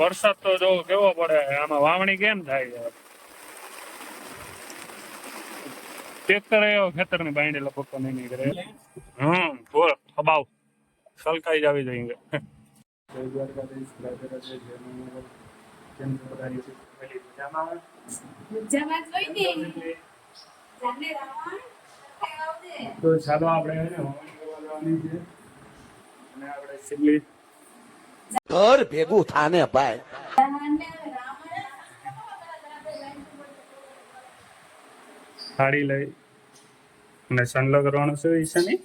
વરસાદ તો જો કેવો પડે આમાં વાવણી કેમ થાય છે ટ્રેક્ટર એવો ખેતરની બાંધેલો તો નહીં નીકળે. હમ બોલ ખબાવ. સલકાઈ જ આવી જઈએ તો ચાલો આપણે હે ને વાવણી કરવા જવાની છે. અને આપણે સિલ્લી ઘર ભેગું થાને ભાઈ. થાળી સાડી લઈ અને સંલગ્ન કરવાનો છે ઈશાની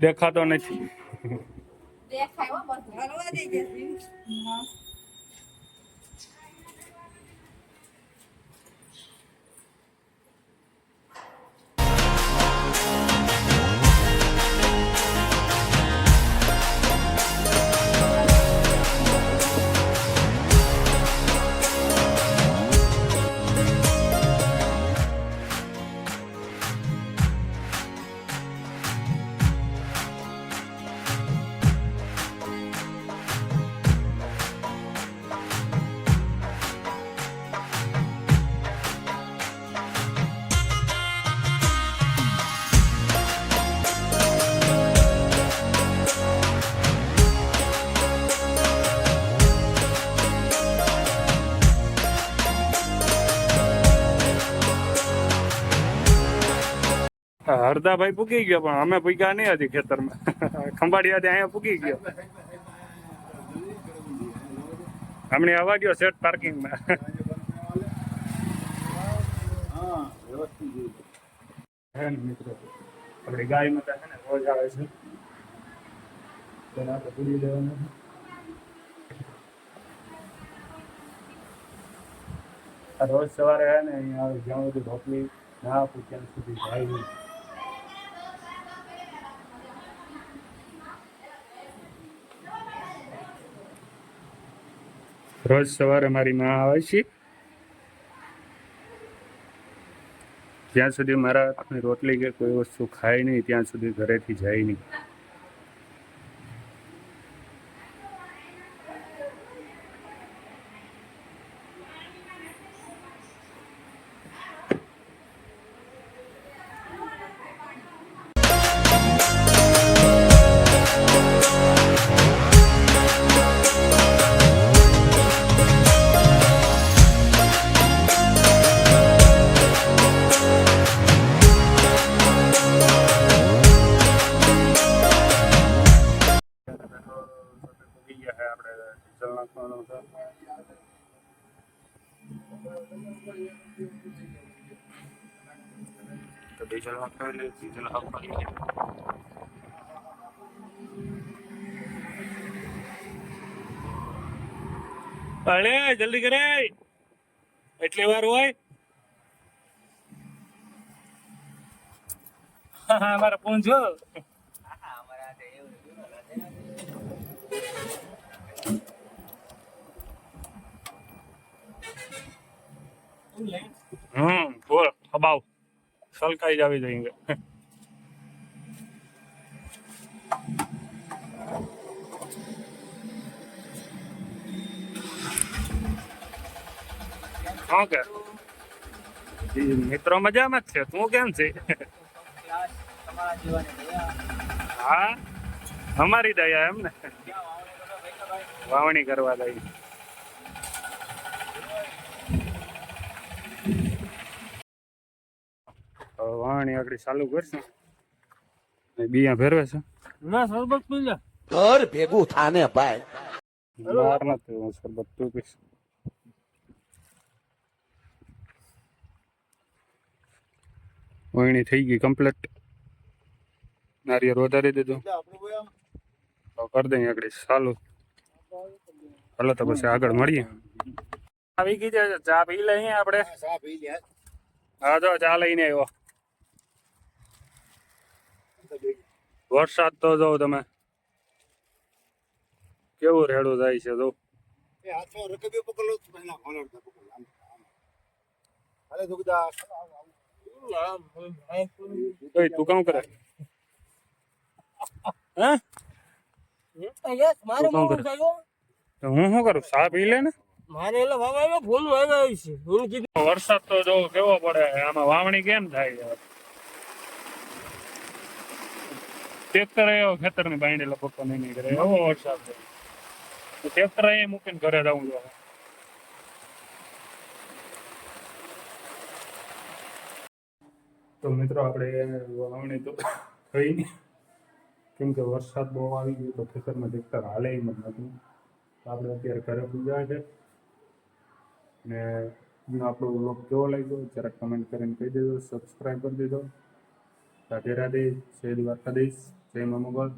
દેખાતો નથી. દેખાય હરદાભાઈ પૂકી ગયો, પણ અમે પૂગ્યા નહીં હજી ખેતરમાં. ખંભાળિયા અહીંયા પૂકી ગયો. હમણે આવા ગયો સેટ પાર્કિંગમાં ગાય માતા ને, રોજ આવે છે. રોજ સવારે હે ને, અહીંયા આવે જ્યાં બધું ઢોકલી ના આપું ત્યાં સુધી જાય રોજ સવારે મારી માં આવે છે. જ્યાં સુધી મારા હાથની રોટલી કે કોઈ વસ્તુ ખાય નહીં, ત્યાં સુધી ઘરેથી જાય નહીં. તો ડીઝલ નાખવાનું એટલે ડીઝલ આપવાની અરે, જલ્દી કરે એટલી વાર હોય. હા મારા પૂંજો હમ જ આવી જઈએ. હા, કે? મિત્રો મજામાં જ છે. તું કેમ છે? હા, અમારી દયા એમ ને. વાવણી કરવા દઈ હવે વાવણી આગળ ચાલુ કરશું. બિયા ભેરવે છે. ના સરબત પી લે. ઘર ભેગું થાને ભાઈ. બહાર નથી હું શરબત તું પીશ વાવણી થઈ ગઈ કમ્પ્લીટ નારિયેળ વધારી દીધું. તો કરી દઈએ આગળ ચાલુ. હાલો તો પછી આગળ મળીએ. આવી ગઈ છે ચા પી લઈએ આપણે. હા જો ચા લઈને આવ્યો. વરસાદ તો જો તમે. કેવું રેડું જાય છે જો. તો કામ કરે? હું? શું કરું? ચા પી લે ને? મારે એટલે વાવાયો ફોન આવ્યો છે. હું કીધું. વરસાદ તો જો કેવો પડે. આમાં વાવણી કેમ થાય યાર? ટ્રેક્ટર આવ્યો ખેતરની બાંધેલા પપ્પા નહીં ઘરે. એવો વરસાદ છે ટ્રેક્ટર અહીંયા મૂકીને ઘરે જવું જોઈએ. તો મિત્રો આપણે વાવણી તો થઈ નહીં. કેમ કે વરસાદ બહુ આવી ગયો તો ખેતરમાં ટ્રેક્ટર હાલે એમ જ આપણે અત્યારે ઘરે પૂજા છે. ને જો આપણો વ્લોગ કેવો લાગ્યો જરાક કમેન્ટ કરીને કહી દેજો સબસ્ક્રાઈબ કરી દેજો. રાધે રાધે, જય દ્વારકાધીશ. જય મા મોગલ